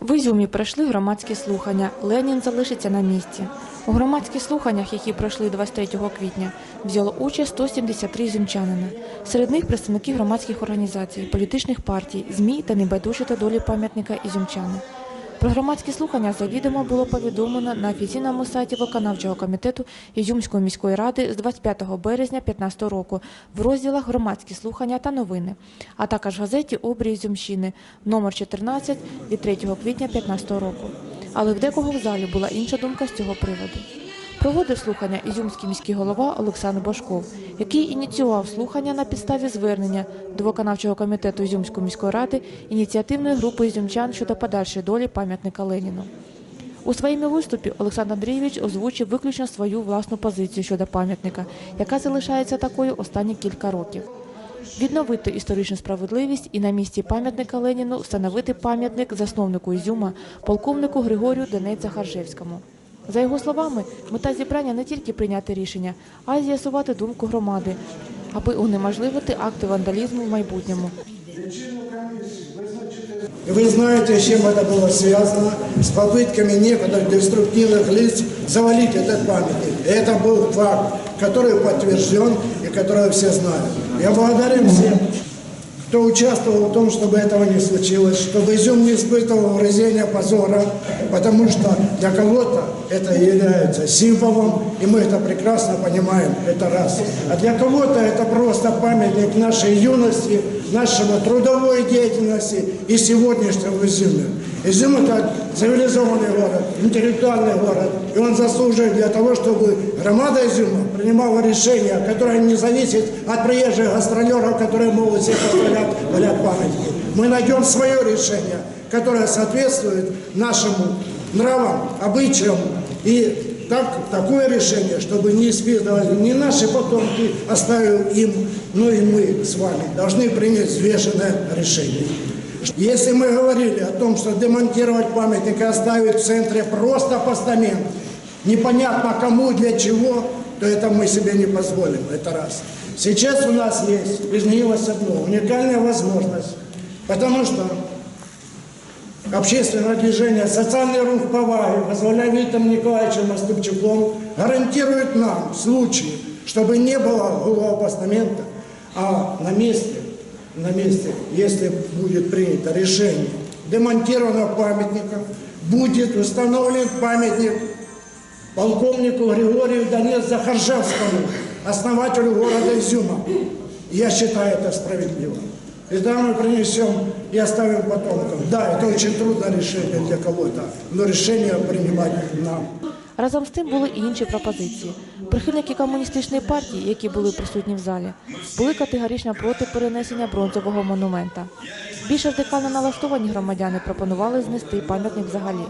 В Ізюмі пройшли громадські слухання. Ленін залишиться на місці. У громадських слуханнях, які пройшли 23 квітня, взяло участь 173 ізюмчанина. Серед них представники громадських організацій, політичних партій, ЗМІ та небайдужі та долі пам'ятника ізюмчани. Про громадські слухання завідомо було повідомлено на офіційному сайті виконавчого комітету Ізюмської міської ради з 25 березня 2015 року в розділах громадські слухання та новини, а також газеті Обрій Ізюмщини номер 14 від 3 квітня 2015 року. Але в декого в залі була інша думка з цього приводу. Проводив слухання ізюмський міський голова Олександр Башков, який ініціював слухання на підставі звернення до виконавчого комітету Ізюмської міської ради ініціативної групи ізюмчан щодо подальшої долі пам'ятника Леніну. У своєму виступі Олександр Андрійович озвучив виключно свою власну позицію щодо пам'ятника, яка залишається такою останні кілька років. Відновити історичну справедливість і на місці пам'ятника Леніну встановити пам'ятник засновнику Ізюма, полковнику Григорію Денеця Харжевському. За його словами, мета зібрання не тільки прийняти рішення, а й з'ясувати думку громади, аби унеможливити акти вандалізму в майбутньому. И Вы знаете, с чем это было связано? С попытками некоторых деструктивных лиц завалить этот памятник. И это был факт, который подтвержден и который все знают. Я благодарен всем, Кто участвовал в том, чтобы этого не случилось, чтобы Изюм не испытывал угрызения позора, потому что для кого-то это является символом, и мы это прекрасно понимаем, это раз. А для кого-то это просто памятник нашей юности, нашего трудовой деятельности и сегодняшнего Изюма. Изюм это цивилизованный город, интеллектуальный город, и он заслуживает для того, чтобы громада Изюма принимала решения, которые не зависят от приезжих гастролеров, которые могут себе позволять валять памятники. Мы найдем свое решение, которое соответствует нашему нравам, обычаям и так, такое решение, чтобы не испытывали ни наши потомки, оставил им, но и мы с вами должны принять взвешенное решение. Если мы говорили о том, что демонтировать памятник и оставить в центре просто постамент, непонятно кому для чего, то это мы себе не позволим, это раз. Сейчас у нас есть, изменилось одно, уникальная возможность, потому что общественное движение «Социальный рух поваги» возглавляя Виктором Николаевичем Остапчуком гарантирует нам в случае, чтобы не было голого постамента, а на месте, на месте, если будет принято решение демонтированного памятника, будет установлен памятник полковнику Григорию Донец Захаржевскому, основателю города Изюма. Я считаю это справедливо. И да, мы принесем и оставим потомкам. Да, это очень трудное решение для кого-то, но решение принимать нам. Разом з тим були і інші пропозиції. Прихильники комуністичної партії, які були присутні в залі, були категорично проти перенесення бронзового монумента. Більш радикально налаштовані громадяни пропонували знести пам'ятник взагалі.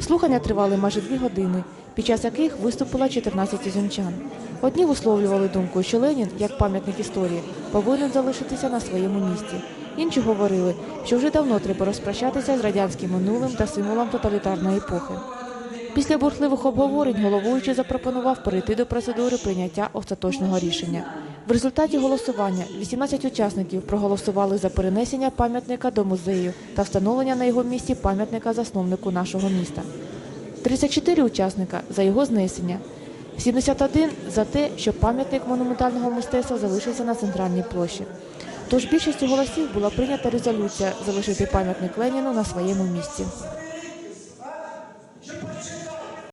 Слухання тривали майже дві години, під час яких виступило 14 ізюмчан. Одні висловлювали думку, що Ленін, як пам'ятник історії, повинен залишитися на своєму місці. Інші говорили, що вже давно треба розпрощатися з радянським минулим та символом тоталітарної епохи. Після бурхливих обговорень головуючий запропонував перейти до процедури прийняття остаточного рішення. В результаті голосування 18 учасників проголосували за перенесення пам'ятника до музею та встановлення на його місці пам'ятника засновнику нашого міста. 34 учасника за його знесення, 71 за те, щоб пам'ятник монументального мистецтва залишився на центральній площі. Тож більшістю голосів була прийнята резолюція залишити пам'ятник Леніну на своєму місці.